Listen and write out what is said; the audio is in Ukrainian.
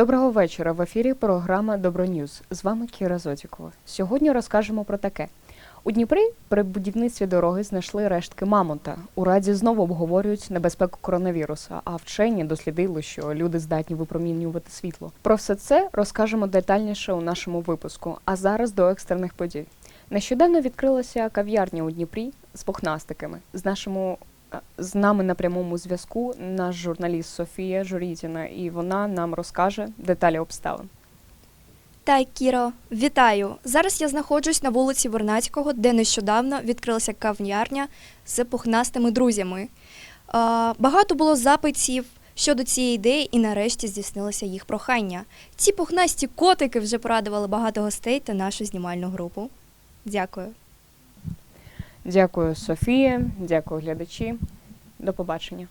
Доброго вечора. В ефірі програма Доброньюз. З вами Кіра Зотікова. Сьогодні розкажемо про таке. У Дніпрі при будівництві дороги знайшли рештки мамонта. У раді знову обговорюють небезпеку коронавіруса, а вчені дослідили, що люди здатні випромінювати світло. Про все це розкажемо детальніше у нашому випуску. А зараз до екстрених подій. Нещодавно відкрилася кав'ярня у Дніпрі з пухнастиками. З нашому з нами на прямому зв'язку наш журналіст Софія Журітіна, і вона нам розкаже деталі обставин. Так, Кіро, вітаю! Зараз я знаходжусь на вулиці Вернацького, де нещодавно відкрилася кав'ярня з пухнастими друзями. Багато було запитів щодо цієї ідеї, і нарешті здійснилося їх прохання. Ці пухнасті котики вже порадували багато гостей та нашу знімальну групу. Дякую. Дякую, Софія, дякую, глядачі. До побачення.